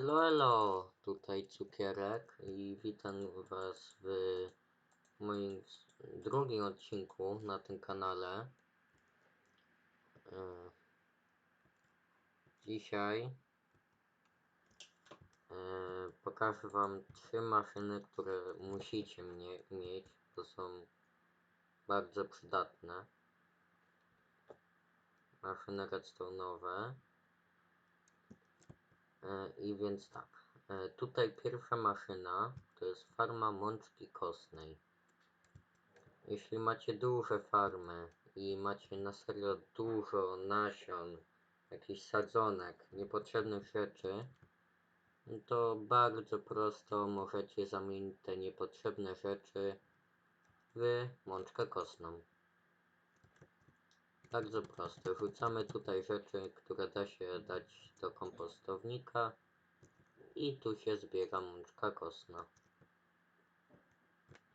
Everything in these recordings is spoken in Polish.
Elo, elo, tutaj Cukierek i witam Was w moim drugim odcinku na tym kanale. E, Dzisiaj e, pokażę Wam trzy maszyny, które musicie mnie mieć, to są bardzo przydatne. Maszyny redstone'owe. E, I więc tak, e, tutaj pierwsza maszyna to jest farma mączki kostnej. Jeśli macie duże farmy i macie na serio dużo nasion, jakichś sadzonek, niepotrzebnych rzeczy, no to bardzo prosto możecie zamienić te niepotrzebne rzeczy w mączkę kostną. Bardzo proste. Rzucamy tutaj rzeczy, które da się dać do kompostownika i tu się zbiera mączka kostna.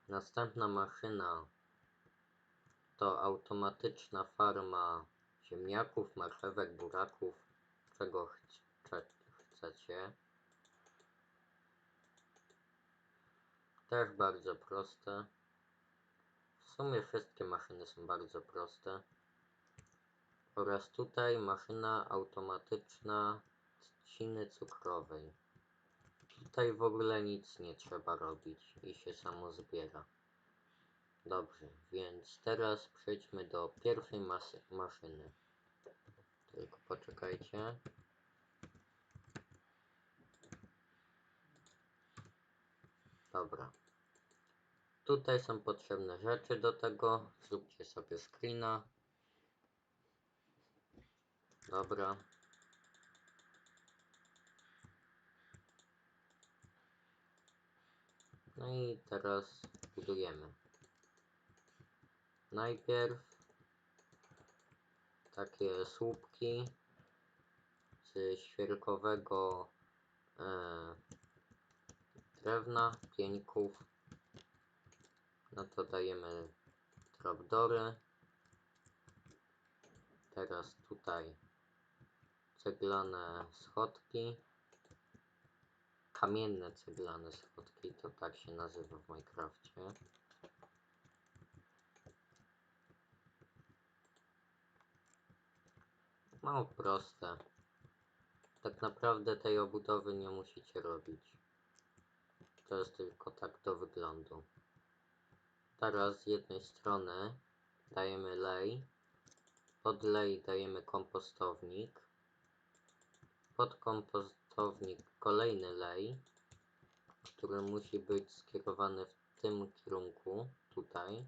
Następna maszyna to automatyczna farma ziemniaków, marchewek, buraków, czego chce, chcecie. Też bardzo proste. W sumie wszystkie maszyny są bardzo proste. Oraz tutaj maszyna automatyczna trzciny cukrowej. Tutaj w ogóle nic nie trzeba robić i się samo zbiera. Dobrze, więc teraz przejdźmy do pierwszej masy, maszyny. Tylko poczekajcie. Dobra. Tutaj są potrzebne rzeczy do tego. Zróbcie sobie screena. Dobra. No i teraz budujemy. Najpierw takie słupki z świerkowego e, drewna, pieńków. No to dajemy trapdory. Teraz tutaj ceglane schodki. Kamienne ceglane schodki, to tak się nazywa w Minecrafcie. Mało proste. Tak naprawdę tej obudowy nie musicie robić. To jest tylko tak do wyglądu. Teraz z jednej strony dajemy lej, pod lej dajemy kompostownik, pod kompostownik kolejny lej, który musi być skierowany w tym kierunku, tutaj.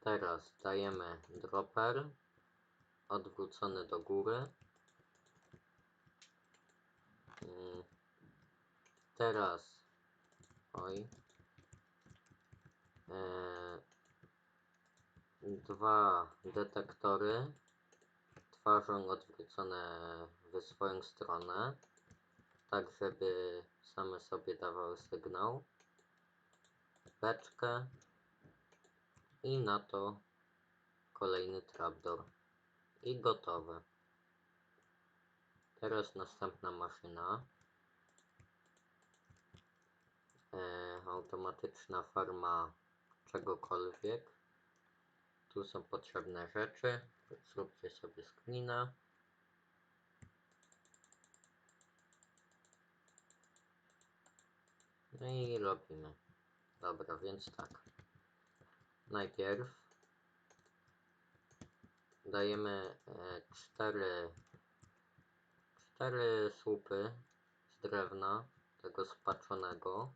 Teraz dajemy dropper, odwrócony do góry. Mm. Teraz, oj, e, dwa detektory twarzą odwrócone w swoją stronę, tak żeby same sobie dawały sygnał. Beczkę i na to kolejny trapdoor i gotowe. Teraz następna maszyna. E, automatyczna farma czegokolwiek. Tu są potrzebne rzeczy. Zróbcie sobie screena. No i robimy. Dobra, więc tak. Najpierw dajemy e, cztery, cztery słupy z drewna, tego spaczonego.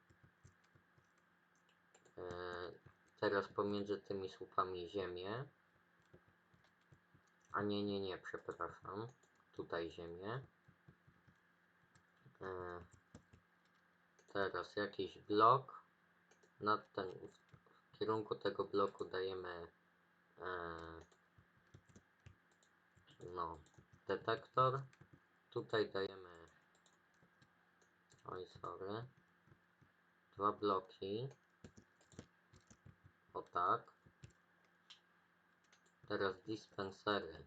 E, teraz pomiędzy tymi słupami ziemię. A nie, nie, nie, przepraszam. Tutaj ziemię. E, teraz jakiś blok. Na ten, w kierunku tego bloku dajemy e, no, detektor. Tutaj dajemy oj sorry dwa bloki o tak teraz dispensery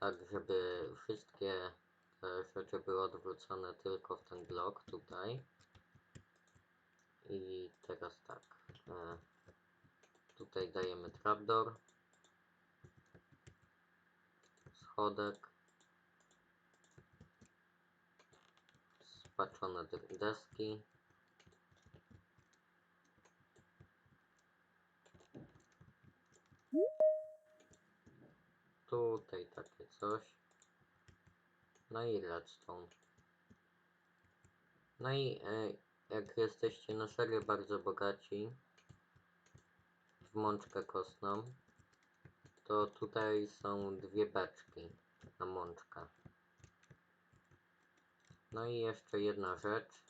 tak żeby wszystkie te rzeczy były odwrócone tylko w ten blok tutaj. I teraz tak. E, tutaj dajemy trapdoor. Schodek. Spaczone de- deski. Tutaj takie coś. No i redstone. No i e, jak jesteście na serio bardzo bogaci w mączkę kostną, to tutaj są dwie beczki na mączkę. No i jeszcze jedna rzecz,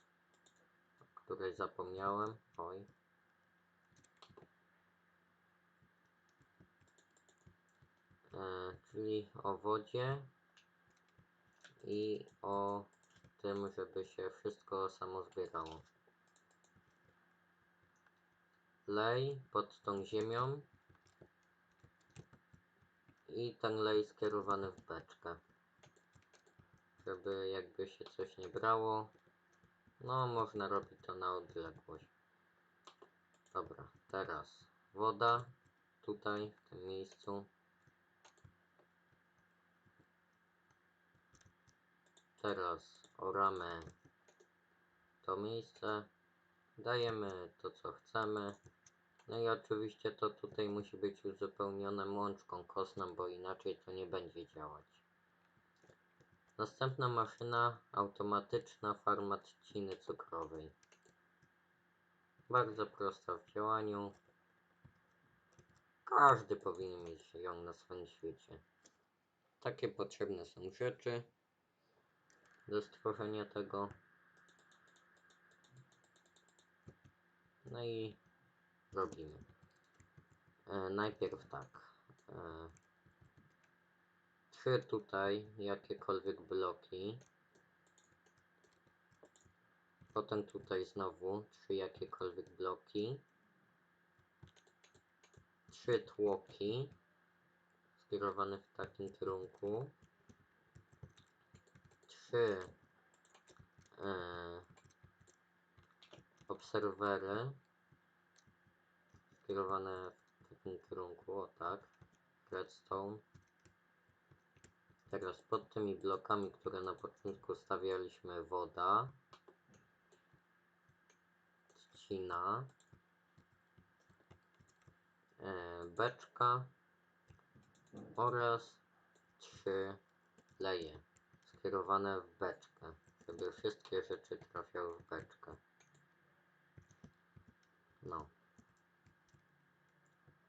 o której zapomniałem. Oj. Czyli o wodzie i o tym, żeby się wszystko samo zbierało. Lej pod tą ziemią i ten lej skierowany w beczkę. Żeby jakby się coś nie brało, no można robić to na odległość. Dobra, teraz woda tutaj w tym miejscu. Teraz oramy to miejsce, dajemy to co chcemy. No i oczywiście to tutaj musi być uzupełnione łączką kostną, bo inaczej to nie będzie działać. Następna maszyna automatyczna farma trzciny cukrowej. Bardzo prosta w działaniu. Każdy powinien mieć ją na swoim świecie. Takie potrzebne są rzeczy do stworzenia tego. No i robimy. E, najpierw tak. E, trzy tutaj jakiekolwiek bloki. Potem tutaj znowu trzy jakiekolwiek bloki. Trzy tłoki skierowane w takim kierunku. Trzy e, obserwery skierowane w takim kierunku, o tak, redstone. Teraz pod tymi blokami, które na początku stawialiśmy woda, trzcina, e, beczka oraz trzy leje skierowane w beczkę, żeby wszystkie rzeczy trafiały w beczkę. No.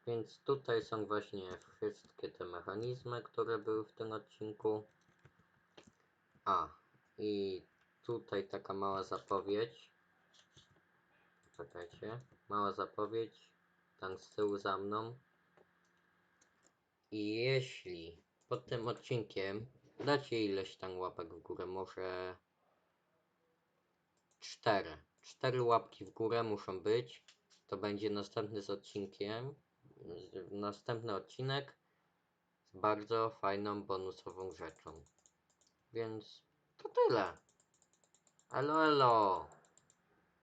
Więc tutaj są właśnie wszystkie te mechanizmy, które były w tym odcinku. A, i tutaj taka mała zapowiedź. Czekajcie, mała zapowiedź. Tam z tyłu za mną. I jeśli pod tym odcinkiem dacie ileś tam łapek w górę, może cztery. Cztery łapki w górę muszą być. To będzie następny z odcinkiem. Następny odcinek z bardzo fajną bonusową rzeczą. Więc to tyle. Elo, elo.